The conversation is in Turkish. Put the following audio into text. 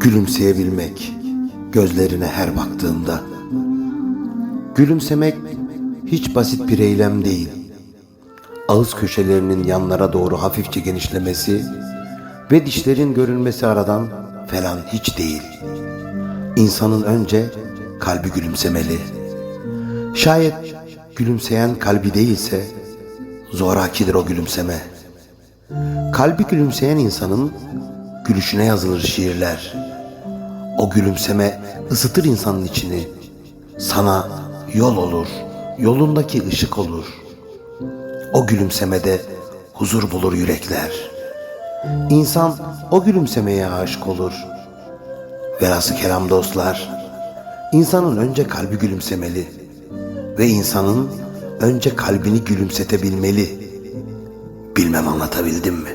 Gülümseyebilmek gözlerine her baktığımda. Gülümsemek hiç basit bir eylem değil. Ağız köşelerinin yanlara doğru hafifçe genişlemesi ve dişlerin görünmesi aradan falan hiç değil. İnsanın önce kalbi gülümsemeli. Şayet gülümseyen kalbi değilse zorakidir o gülümseme. Kalbi gülümseyen insanın gülüşüne yazılır şiirler. O gülümseme ısıtır insanın içini. Sana yol olur, yolundaki ışık olur. O gülümsemede huzur bulur yürekler. İnsan o gülümsemeye aşık olur. Velhası kelam dostlar, insanın önce kalbi gülümsemeli ve insanın önce kalbini gülümsetebilmeli. Bilmem anlatabildim mi?